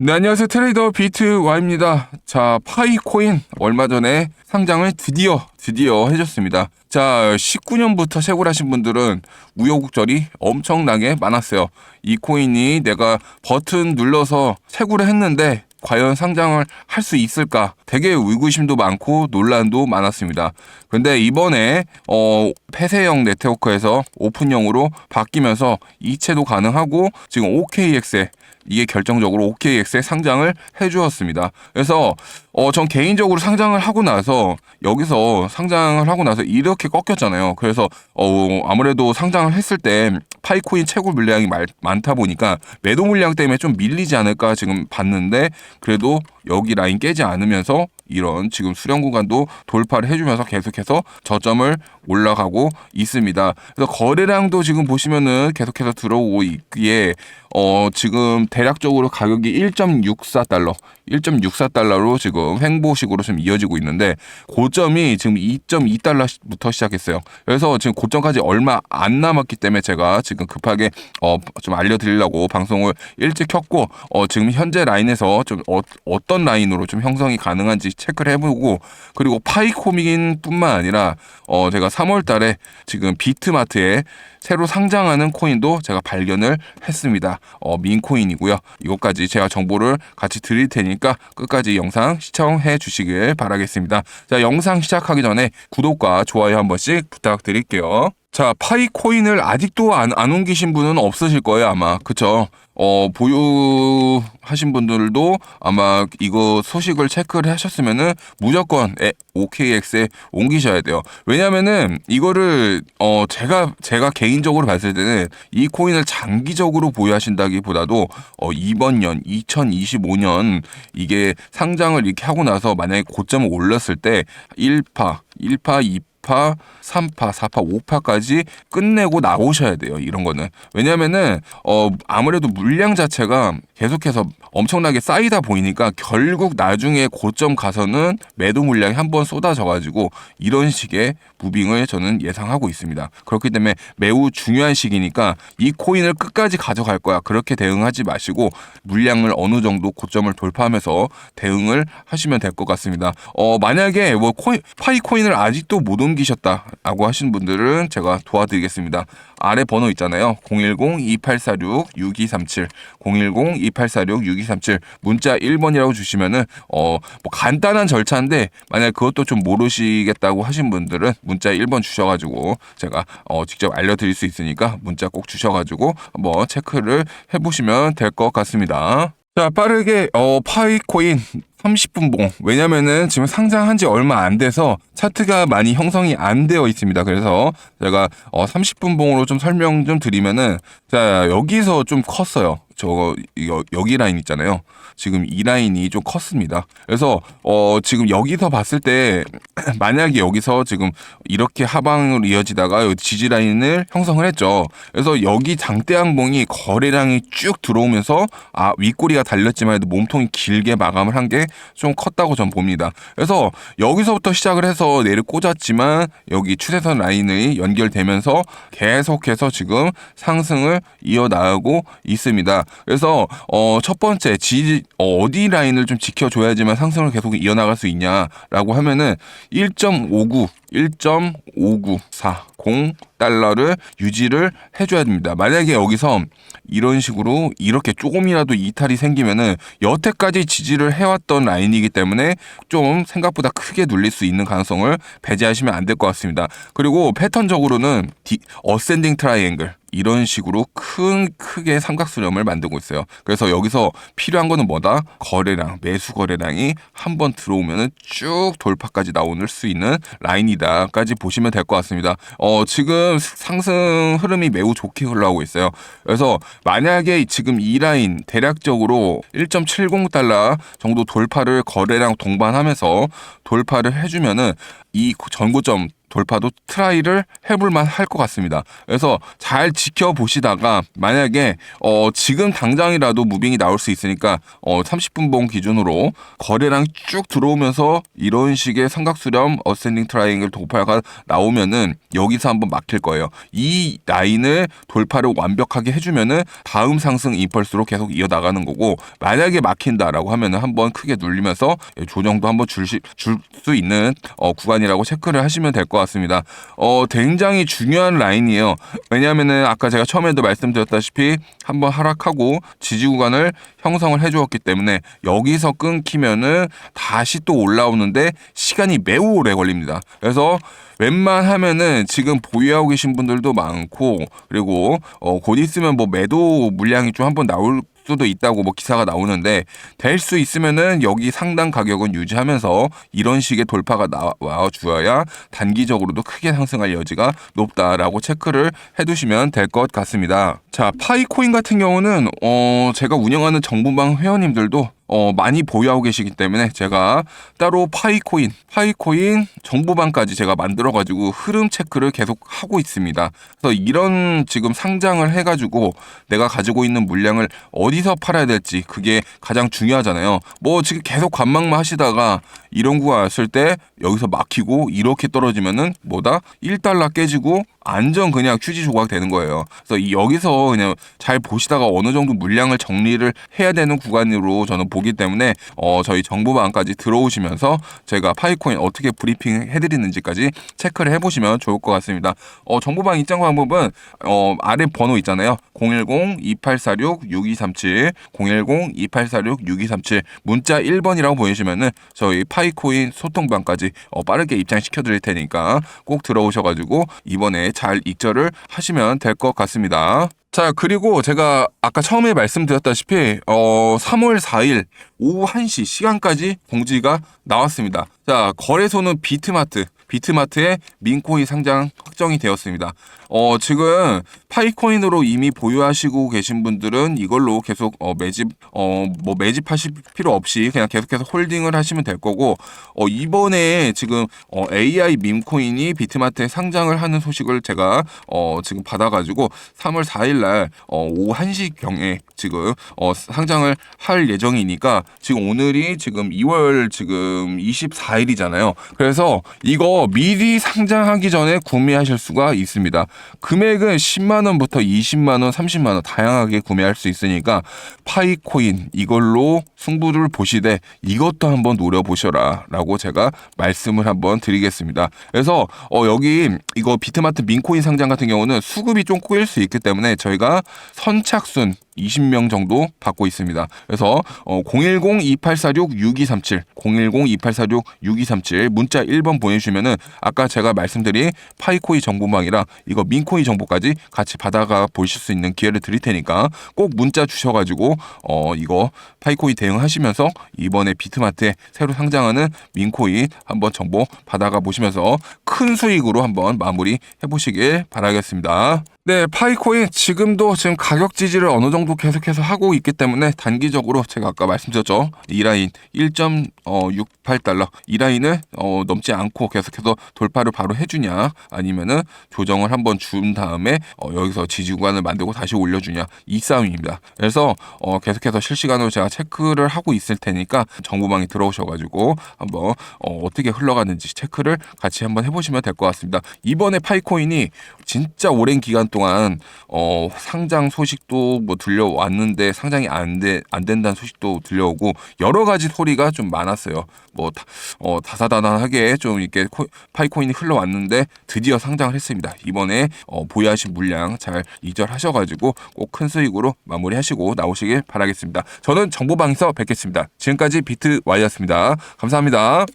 네, 안녕하세요. 트레이더 비트 와입니다. 자, 파이코인 얼마 전에 상장을 드디어 드디어 해줬습니다. 자, 19년부터 채굴 하신 분들은 우여곡절이 엄청나게 많았어요. 이 코인이 내가 버튼 눌러서 채굴을 했는데 과연 상장을 할 수 있을까? 되게 의구심도 많고 논란도 많았습니다. 근데 이번에 어 폐쇄형 네트워크에서 오픈형으로 바뀌면서 이체도 가능하고 지금 OKX에 이게 결정적으로 OKX에 상장을 해주었습니다. 그래서 어, 전 개인적으로 상장을 하고 나서 여기서 상장을 하고 나서 이렇게 꺾였잖아요. 그래서 어, 아무래도 상장을 했을 때 파이코인 채굴 물량이 말, 많다 보니까 매도 물량 때문에 좀 밀리지 않을까 지금 봤는데 그래도 여기 라인 깨지 않으면서 이런 지금 수령 구간도 돌파를 해주면서 계속해서 저점을 올라가고 있습니다. 그래서 거래량도 지금 보시면은 계속해서 들어오고 있기에 어 지금 대략적으로 가격이 1.64달러, 1.64달러로 지금 횡보식으로 좀 이어지고 있는데 고점이 지금 2.2달러부터 시작했어요. 그래서 지금 고점까지 얼마 안 남았기 때문에 제가 지금 급하게 어 좀 알려드리려고 방송을 일찍 켰고 어 지금 현재 라인에서 좀 어, 어떤 라인으로 좀 형성이 가능한지 체크를 해보고 그리고 파이코믹인뿐만 아니라 어 제가 3월달에 지금 비트마트에 새로 상장하는 코인도 제가 발견을 했습니다. 어, 민코인이고요. 이것까지 제가 정보를 같이 드릴 테니까 끝까지 영상 시청해 주시길 바라겠습니다. 자, 영상 시작하기 전에 구독과 좋아요 한 번씩 부탁드릴게요. 자, 파이 코인을 아직도 안, 안 옮기신 분은 없으실 거예요, 아마. 그쵸? 어, 보유하신 분들도 아마 이거 소식을 체크를 하셨으면은 무조건 에, OKX에 옮기셔야 돼요. 왜냐면은 이거를, 어, 제가, 제가 개인적으로 봤을 때는 이 코인을 장기적으로 보유하신다기 보다도 어, 이번 년, 2025년 이게 상장을 이렇게 하고 나서 만약에 고점을 올렸을 때 1파, 1파, 2파, 2파, 3파, 4파, 5파까지 끝내고 나오셔야 돼요. 이런 거는. 왜냐면은 어 아무래도 물량 자체가 계속해서 엄청나게 쌓이다 보이니까 결국 나중에 고점 가서는 매도 물량이 한 번 쏟아져 가지고 이런 식의 무빙을 저는 예상하고 있습니다. 그렇기 때문에 매우 중요한 시기니까 이 코인을 끝까지 가져갈 거야. 그렇게 대응하지 마시고 물량을 어느 정도 고점을 돌파하면서 대응을 하시면 될 것 같습니다. 어 만약에 뭐 코인 파이 코인을 아직도 못 옮기 셨다라고 하시는 분들은 제가 도와드리겠습니다. 아래 번호 있잖아요. 010-2846-6237, 010-2846-6237 문자 1번이라고 주시면은 어 뭐 간단한 절차인데 만약 그것도 좀 모르시겠다고 하신 분들은 문자 1번 주셔가지고 제가 어 직접 알려드릴 수 있으니까 문자 꼭 주셔가지고 한번 체크를 해보시면 될 것 같습니다. 자 빠르게 어 파이코인 30분 봉. 왜냐면은 지금 상장한 지 얼마 안 돼서 차트가 많이 형성이 안 되어 있습니다. 그래서 제가 어 30분 봉으로 좀 설명 좀 드리면은 자, 여기서 좀 컸어요. 저거 여, 여기 라인 있잖아요. 지금 이 라인이 좀 컸습니다. 그래서 어 지금 여기서 봤을 때 만약에 여기서 지금 이렇게 하방으로 이어지다가 지지 라인을 형성을 했죠. 그래서 여기 장대항봉이 거래량이 쭉 들어오면서 아 윗꼬리가 달렸지만 해도 몸통이 길게 마감을 한 게 좀 컸다고 전 봅니다. 그래서 여기서부터 시작을 해서 내를 꽂았지만 여기 추세선 라인이 연결되면서 계속해서 지금 상승을 이어나가고 있습니다. 그래서 어, 첫 번째 지 어, 어디 라인을 좀 지켜줘야지만 상승을 계속 이어나갈 수 있냐라고 하면은 1.59 1.5940 달러를 유지를 해줘야 됩니다. 만약에 여기서 이런 식으로 이렇게 조금이라도 이탈이 생기면은 여태까지 지지를 해왔던 라인이기 때문에 좀 생각보다 크게 눌릴 수 있는 가능성을 배제하시면 안 될 것 같습니다. 그리고 패턴적으로는 디, 어센딩 트라이앵글 이런 식으로 큰 크게 삼각수렴을 만들고 있어요. 그래서 여기서 필요한 거는 뭐다? 거래량, 매수 거래량이 한번 들어오면은 쭉 돌파까지 나오는 수 있는 라인 이다까지 보시면 될 것 같습니다. 어, 지금 상승 흐름이 매우 좋게 흘러가고 있어요. 그래서 만약에 지금 이 라인 대략적으로 1.70달러 정도 돌파를 거래량 동반하면서 돌파를 해주면은 이 전고점 돌파도 트라이를 해볼만 할 것 같습니다. 그래서 잘 지켜보시다가 만약에 어 지금 당장이라도 무빙이 나올 수 있으니까 어 30분 봉 기준으로 거래량 쭉 들어오면서 이런 식의 삼각수렴 어센딩 트라이앵글 돌파가 나오면은 여기서 한번 막힐 거예요. 이 라인을 돌파를 완벽하게 해주면은 다음 상승 임펄스로 계속 이어나가는 거고 만약에 막힌다라고 하면은 한번 크게 눌리면서 조정도 한번 줄수 있는 어, 구간이라고 체크를 하시면 될 것 같습니다. 어, 굉장히 중요한 라인이에요. 왜냐하면은 아까 제가 처음에도 말씀드렸다시피 한번 하락하고 지지 구간을 형성을 해주었기 때문에 여기서 끊기면은 다시 또 올라오는데 시간이 매우 오래 걸립니다. 그래서 웬만하면은 지금 보유하고 계신 분들도 많고 그리고 어, 곧 있으면 뭐 매도 물량이 좀 한번 나올 수도 있다고 뭐 기사가 나오는데 될 수 있으면은 여기 상당 가격은 유지하면서 이런 식의 돌파가 나와 주어야 단기적으로도 크게 상승할 여지가 높다라고 체크를 해두시면 될 것 같습니다. 자 파이코인 같은 경우는 어 제가 운영하는 정부방 회원님들도 어, 많이 보유하고 계시기 때문에 제가 따로 파이코인, 파이코인 정보방까지 제가 만들어가지고 흐름 체크를 계속 하고 있습니다. 그래서 이런 지금 상장을 해가지고 내가 가지고 있는 물량을 어디서 팔아야 될지 그게 가장 중요하잖아요. 뭐 지금 계속 관망만 하시다가 이런 구가 왔을 때 여기서 막히고 이렇게 떨어지면은 뭐다? 1달러 깨지고 안전 그냥 휴지 조각 되는 거예요. 그래서 이 여기서 그냥 잘 보시다가 어느 정도 물량을 정리를 해야 되는 구간으로 저는 보기 때문에 어 저희 정보방까지 들어오시면서 제가 파이코인 어떻게 브리핑 해드리는지까지 체크를 해보시면 좋을 것 같습니다. 어 정보방 입장 방법은 어 아래 번호 있잖아요. 010-2846-6237 010-2846-6237 문자 1번이라고 보내시면은 저희 파이 코인 소통방까지 어 빠르게 입장시켜 드릴 테니까 꼭 들어오셔가지고 이번에 잘 익절을 하시면 될 것 같습니다. 자, 그리고 제가 아까 처음에 말씀드렸다시피, 어, 3월 4일 오후 1시 시간까지 공지가 나왔습니다. 자, 거래소는 비트마트, 비트마트의 민코인 상장 확정이 되었습니다. 어, 지금 파이코인으로 이미 보유하시고 계신 분들은 이걸로 계속 어, 매집, 어, 뭐 매집하실 필요 없이 그냥 계속해서 홀딩을 하시면 될 거고, 어, 이번에 지금 어, AI 밈코인이 비트마트에 상장을 하는 소식을 제가 어, 지금 받아가지고 3월 4일 날 어, 오후 1시 경에 지금 어, 상장을 할 예정이니까 지금 오늘이 지금 2월 지금 24일이잖아요. 그래서 이거 미리 상장하기 전에 구매하실 수가 있습니다. 금액은 10만 원부터 20만 원, 30만 원 다양하게 구매할 수 있으니까 파이코인 이걸로 승부를 보시되 이것도 한번 노려보셔라라고 제가 말씀을 한번 드리겠습니다. 그래서 어 여기 이거 비트마트 민코인 상장 같은 경우는 수급이 좀 꼬일 수 있기 때문에 저희가 선착순 20명 정도 받고 있습니다. 그래서 어, 010-2846-6237, 010-2846-6237 문자 1번 보내주시면은 아까 제가 말씀드린 파이코이 정보망이랑 이거 민코이 정보까지 같이 받아가 보실 수 있는 기회를 드릴 테니까 꼭 문자 주셔가지고 어 이거 파이코이 대응하시면서 이번에 비트마트에 새로 상장하는 민코이 한번 정보 받아가 보시면서 큰 수익으로 한번 마무리 해보시길 바라겠습니다. 네, 파이코인 지금도 지금 가격 지지를 어느 정도 계속해서 하고 있기 때문에 단기적으로 제가 아까 말씀드렸죠. 이 라인 1.68달러 이 라인을 어, 넘지 않고 계속해서 돌파를 바로 해주냐 아니면은 조정을 한번 준 다음에 어, 여기서 지지 구간을 만들고 다시 올려주냐 이 싸움입니다. 그래서 어, 계속해서 실시간으로 제가 체크를 하고 있을 테니까 정보망에 들어오셔가지고 한번 어, 어떻게 흘러가는지 체크를 같이 한번 해보시면 될 것 같습니다. 이번에 파이코인이 진짜 오랜 기간 동안 어, 상장 소식도 뭐 들려왔는데 상장이 안, 돼, 안 된다는 소식도 들려오고 여러 가지 소리가 좀 많았어요. 뭐 다, 어, 다사다난하게 좀 이렇게 코, 파이코인이 흘러왔는데 드디어 상장을 했습니다. 이번에 어, 보유하신 물량 잘 이절하셔가지고 꼭 큰 수익으로 마무리하시고 나오시길 바라겠습니다. 저는 정보방에서 뵙겠습니다. 지금까지 비트 와이였습니다. 감사합니다.